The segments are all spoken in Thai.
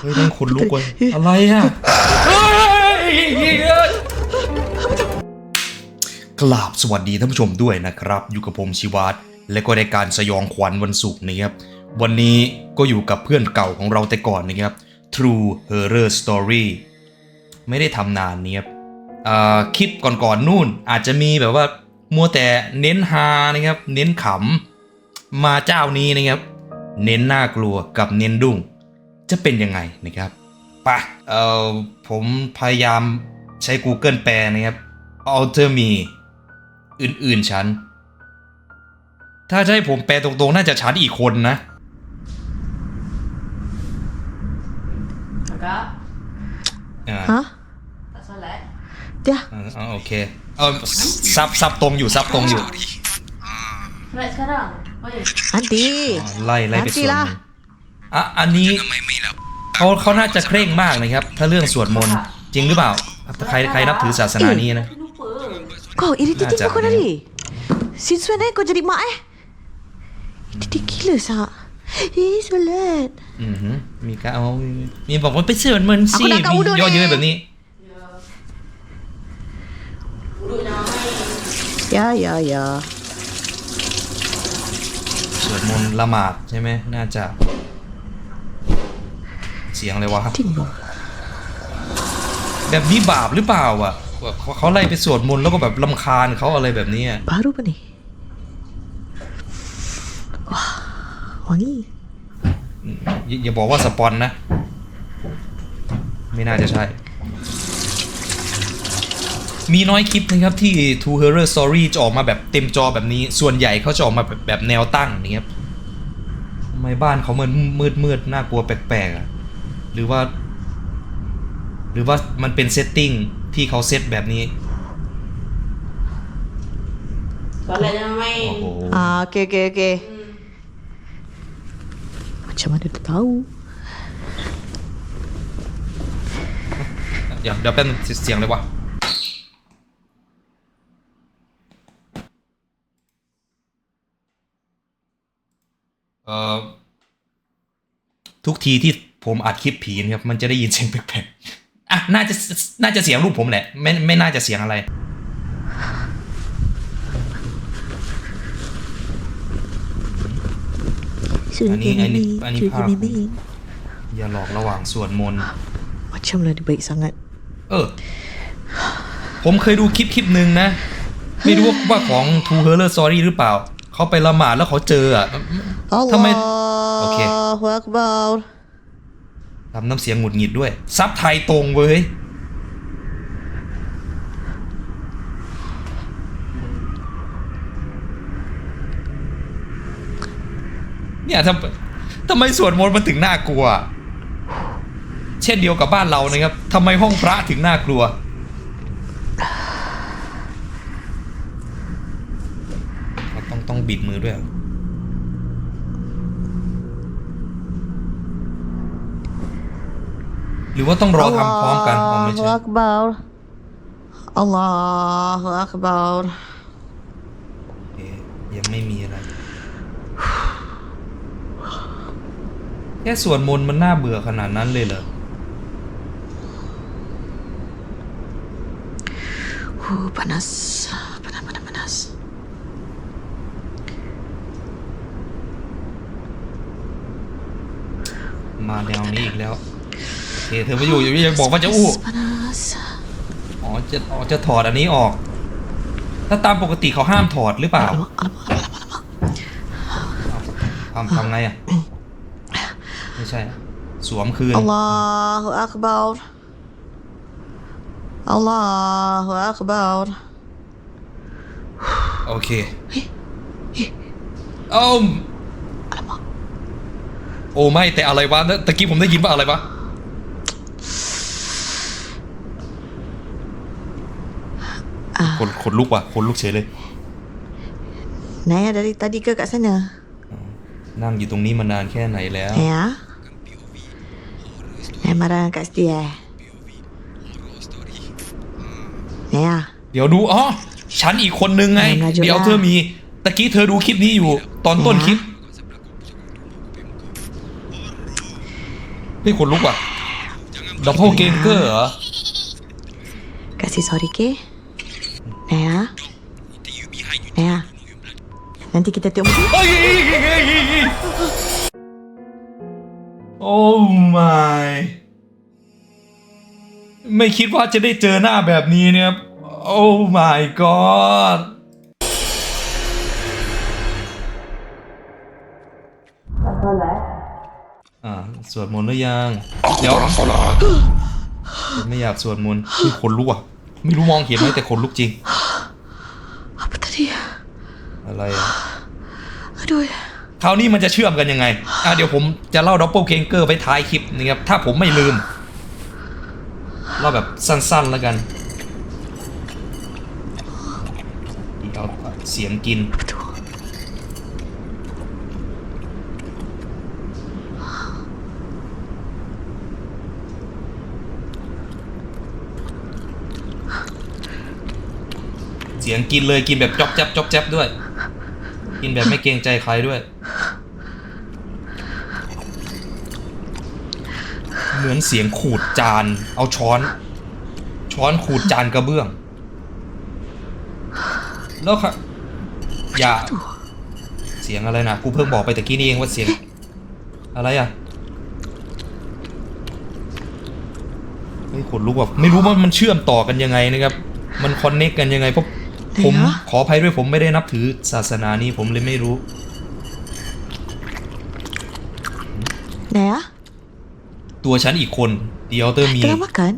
เฮ้ยนั่นขนลุกเว้ยอะไรอะเฮ้ยกราบสวัสดีท่านผู้ชมด้วยนะครับ อยู่กับผมชิวัตและก็ในการสยองขวัญวันศุกร์นะครับ วันนี้ก็อยู่กับเพื่อนเก่าของเราแต่ก่อนนะครับ True Horror Story ไม่ได้ทำนานเนี่ยครับเอ่อคลิปก่อนๆนู่นอาจจะมีแบบว่ามัวแต่เน้นฮานะครับ เน้นขำมาเจ้านี้นะครับ เน้นน่ากลัวกับเน้นดุ้ง จะเป็นยังไงนะครับไปะเอ่อผมพยายามใช้ Google แปลนะครับ alter me อื่นๆฉัน ถ้าจะให้ผมแปลตรงๆ น่าจะฉันอีกคนนะ Kakak, อ่า Hah? tak solat? Dah. อ่าอ่าโอเคเออซับซับตรงอยู่ซับตรงอยู่ Solat sekarang? Oh ya. Nanti. อ๋อไล่ไล่ไปสวดมน Nantilah. ต์อะอันนี้เขาเขาน่าจะเคร่งมากนะครับ ถ้าเรื่องสวดมนต์จริงหรือเปล่า ใครใครนับถือศาสนานี้นะ Aku lupa. Kau irritating Ajar kau ni. tadi. Since when eh kau jadi mak eh? Irritating gila sak. Eh, solat. อือหือมีการเอามีบอกว่าไปสวดมนต์สิเอาคนละเกามีดูย่อดิเย้ยแบบนี้ Duduk jangan main. Ya, ya, ya. สวดมนต์ละหมาดใช่ไหมน่าจะเสียงอะไรวะ Tengok. แบบนี้บาปหรือเปล่าอะเขาเขาไล่ไปสวดมนต์แล้วก็แบบลำคาญเขาอะไรแบบนี้อะ Baru apa ni? Wah, wangi. อย่าอย่าบอกว่าสปอนนะ ไม่น่าจะใช่ มีน้อยคลิปนะครับที่ Two Horror Story จะออกมาแบบเต็มจอแบบนี้ ส่วนใหญ่เขาจะออกมาแบบแบบแนวตั้งนี่ครับทำไมบ้านเขามันมืดมืดๆน่ากลัวแปลกๆอะ หรือว่า หรือว่ามันเป็นเซตติ้งที่เขาเซตแบบนี้ Solat jangan main. โอ้โห Ah, okey, okey, okey. Hmm. Macam mana dia tahu? เดี๋ยวเดี๋ยวแป๊บนึงเสียงเลยวะเอ่อทุกทีที่ ผมอัดคลิปผีนะครับมันจะได้ยินเสียงแปลกๆอะน่าจะน่าจะเสียงรูปผมแหละ ไม่ไม่น่าจะเสียงอะไร Sudah Ani- ni, ani- ani sudah faham. ni, ni. อย่าหลอกระหว่างสวดมนต์ Macam lah dia baik sangat. เออ ผมเคยดูคลิปคลิปหนึ่งนะ ไม่รู้ว่าของ Two Horror Story หรือเปล่า เขาไปละหมาดแล้วเขาเจออะทำไม Okey. Allahu Akbar. ทำน้ำเสียงหงุดหงิดด้วย ซับไทยตรงเว้ยเนี่ยทำทำไมสวดมนต์มันถึงน่ากลัว เช่นเดียวกับบ้านเรานะครับทำไมห้องพระถึงน่ากลัว ต้องต้องบิดมือด้วย หรอหรือว่าต้องรอทำพร้อมกันอ๋อไม่ Allahu ใช่ Akbar. Allahu Akbar. เอ๊ะยังไม่มีอะไร แค่สวดมนต์มันน่าเบื่อขนาดนั้นเลยเหรอ Huh, panas. Panas, panas, panas. มาแนวนี้อีกแล้วโอ เคเธอมาอยู่อยู่ยังบอกว่าจะอู้ Panas. อ๋อจะอ๋อจะถอดอันนี้ออก ถ้าตามปกติเขาห้ามถอดหรือเปล่า Alamak, alamak, alamak, alamak. ทำทำไงอะ ไม่ใช่ สวมคืน Allahu Akbar. Allahu Akbar. โอเคเอ้า Alamak. โอ้ไม่แต่อะไรวะตะกี้ผมได้ยินว่าอะไรวะ Ah, ขนขนลุกว่ะขนลุกเฉยเลย Naya dari tadi ke kat sana? นั่งอยู่ตรงนี้มานานแค่ไหนแล้ว Ya. Naya marah kat situ eh? Naya. เดี๋ยวดูอ๋อฉันอีกคนนึงไงไหนมาจุฬา เดี๋ยวเธอมีตะกี้เธอดูคลิปนี้อยู่ ตอนต้นคลิปเฮ้ยขนลุกว่ะดับเบิลเกนเกอร์เหรอ Kasih sorry ke? Naya? Naya? Nanti kita tengok movie. เฮ้ยโอ้ my ไม่คิดว่าจะได้เจอหน้าแบบนี้เนี่ยครับโอ้ my god อ่าสวดมนต์หรือยัง เดี๋ยวผมไม่อยากสวดมนต์คือขนลุกอะ ไม่รู้มองเห็นไหมแต่ขนลุกจริง Apa tadi? อะไรอะ Aduh. คราวนี้มันจะเชื่อมกันยังไงอะเดี๋ยวผมจะเล่าดับเบิลเคงเกอร์ไปท้ายคลิปนะครับ ถ้าผมไม่ลืม เล่าแบบสั้นๆแล้วกันเอาเสียงกิน เสียงกินเลยกินแบบจ๊อบแจ๊บจ๊อบแจ๊บด้วย กินแบบไม่เกรงใจใครด้วย เหมือนเสียงขูดจาน เอาช้อน ช้อนขูดจานกระเบื้อง แล้วค่ะ อย่า เสียงอะไรนะ กูเพิ่งบอกไปตะกี้นี่เองว่าเสียง อะไรอะเฮ้ยขนลุกว่ะไม่รู้ว่ามันเชื่อมต่อกันยังไงนะครับ มันคอนเนคกันยังไงเพราะ ผมไหนวะขออภัยด้วยผมไม่ได้นับถือศาสนานี้ผมเลยไม่รู้ Naya? ตัวฉันอีกคนเดียวเตอร์มี Tengah makan?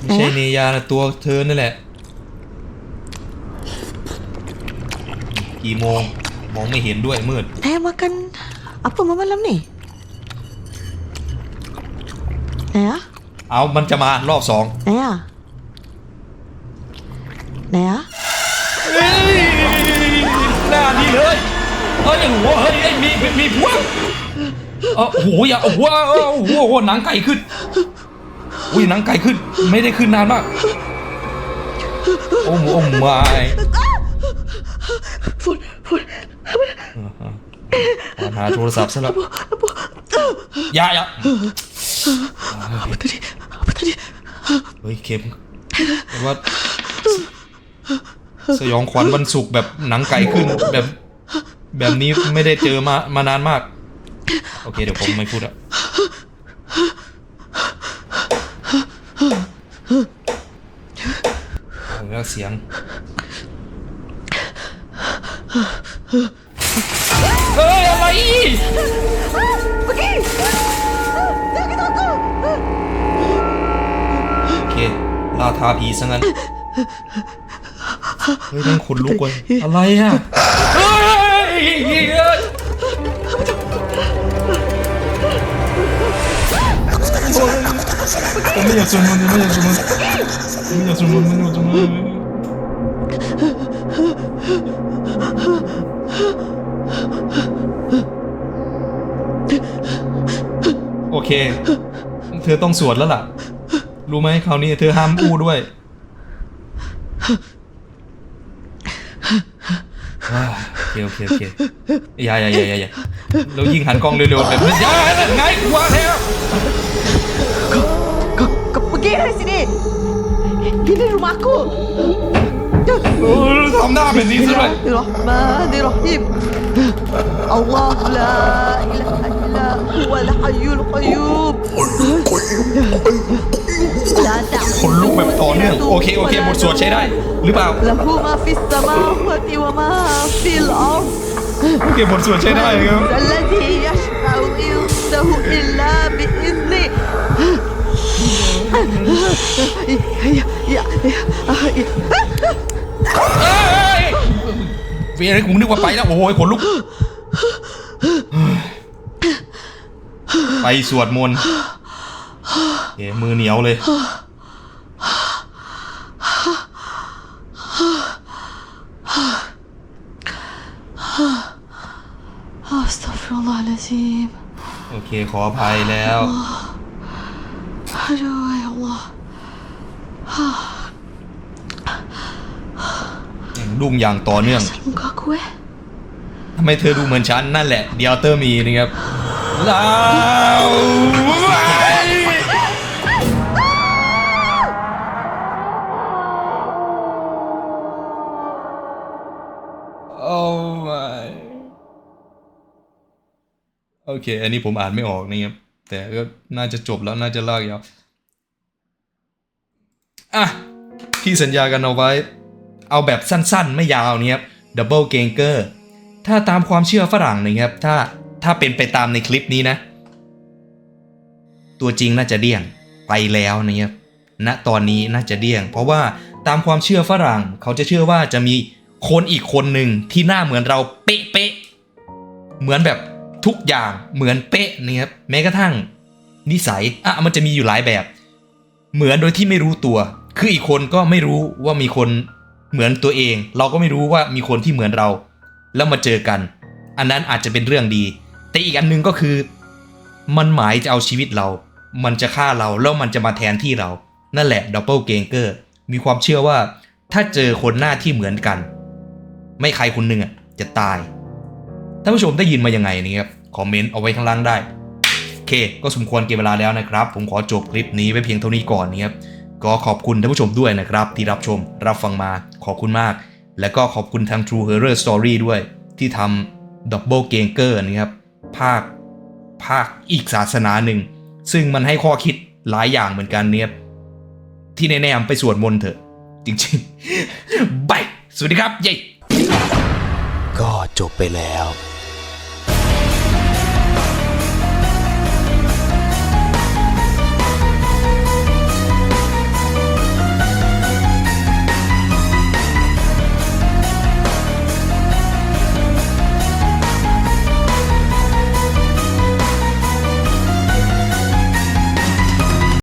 ไม่ใช่เนยานะตัวเธอนั่นแหละ กี่โมงมองไม่เห็นด้วยมืด Naya makan apa malam ni? Naya? เอามันจะมารอบสอง Naya? Naya? เฮ้ยหน้านี่เลยเฮ้ยหัวเฮ้ยเฮ้ยมีมีมีพวกเออโอ้โหอย่าโอ้โหโอ้โหโอ้โหหนังไก่ขึ้นอุ้ยหนังไก่ขึ้น ไม่ได้ขึ้นนานมาก โอ้โหโอ้ไม่ Fun, fun. หาโทรศัพท์ซะแล้วอย่าอย่า Apa tadi? Apa tadi? เฮ้ยเข็มแต่ว่า สยองขวัญวันศุกร์แบบหนังไก่ขึ้น แบบ แบบนี้ไม่ได้เจอมามานานมาก โอเคเดี๋ยวผมไม่พูดอะเอาแล้วเสียงเฮ้ยอะไรโอเคลาทาผีซะงั้น เฮ้ยนั่งขนลุกเว้ยอะไรอะเฮ้ยเฮ้ยผมไม่อยากสวดมนต์ผมไม่อยากสวดมนต์ผมไม่อยากสวดมนต์ผมไม่อยากสวดมนต์โอเค เธอต้องสวดแล้วล่ะ รู้ไหมคราวนี้เธอห้ามอู้ด้วย อ่าโอเคโอเคโอเคอย่าอย่าอย่าอย่าอย่าแล้วยิงหันกล้องเร็วๆแบบนี้อย่าไงกลัวแล้ว Kau, kau pergi dari sini! Ini rumah aku! เออทำหน้าแบบนี้ซะด้วย Bismillahirrahmanirrahim. Allah la ilaha illa huwa al-hayyul qayyum. La เนื่อง โอเค โอเค บทสวดใช้ได้ หรือเปล่า له ما في السماوات وما في الأرض โอเค บทสวดใช้ได้ครับ الذي يشفع عنده إلا بإذنه يا يا يا เอ้ยเวียนกูนึกว่าไปแล้ว โอ้ยขนลุก ไปสวดมนต์เอ้มือเหนียวเลย ชีพโอเคขออภัยแล้วด้วยอัลลอฮ์ยังดุ้งอย่างต่อเนื่องมุคุยทำไมเธอดูเหมือนฉันนั่นแหละเดียวเตอร์มีนะครับลาวโอ้ my โอเค อันนี้ผมอ่านไม่ออกนะครับ แต่ก็น่าจะจบแล้วน่าจะลากยาวอะที่สัญญากันเอาไว้ เอาแบบสั้นๆ ไม่ยาวเนี่ยครับ Double g a n g e r ถ้าตามความเชื่อฝรั่งนะครับ ถ้าถ้าเป็นไปตามในคลิปนี้นะ ตัวจริงน่าจะเดี้ยงไปแล้วนะครับณตอนนี้น่าจะเดี้ยง เพราะว่าตามความเชื่อฝรั่ง เขาจะเชื่อว่าจะมีคนอีกคนหนึ่งที่หน้าเหมือนเราเป๊ะๆเหมือนแบบ ทุกอย่างเหมือนเป๊ะนะครับแม้กระทั่งนิสัยอะมันจะมีอยู่หลายแบบ เหมือนโดยที่ไม่รู้ตัว คืออีกคนก็ไม่รู้ว่ามีคนเหมือนตัวเอง เราก็ไม่รู้ว่ามีคนที่เหมือนเรา แล้วมาเจอกัน อันนั้นอาจจะเป็นเรื่องดี แต่อีกอันหนึงก็คือ มันหมายจะเอาชีวิตเรา มันจะฆ่าเราแล้วมันจะมาแทนที่เรา นั่นแหละดับเบิลเกงเกอร์มีความเชื่อว่าถ้าเจอคนหน้าที่เหมือนกัน ไม่ใครคนหนึ่งอะจะตายท่านผู้ชมได้ยินมายังไงนี่ครับ คอมเมนต์เอาไว้ข้างล่างได้ โอเค ก็สมควรเก็บเวลาแล้วนะครับ ผมขอจบคลิปนี้ไว้เพียงเท่านี้ก่อนนะครับก็ขอบคุณท่านผู้ชมด้วยนะครับ ที่รับชมรับฟังมาขอบคุณมาก และก็ขอบคุณทาง True Horror Story ด้วย ที่ทำ Double g a n g e r นะครับภาคภาคอีกศาสนาหนึ่ง ซึ่งมันให้ข้อคิดหลายอย่างเหมือนกันเนี่ยที่แน่ๆไปสวดมนต์เถอะ จริงๆบายสวัสดีครับ เย้ ก็จบไปแล้ว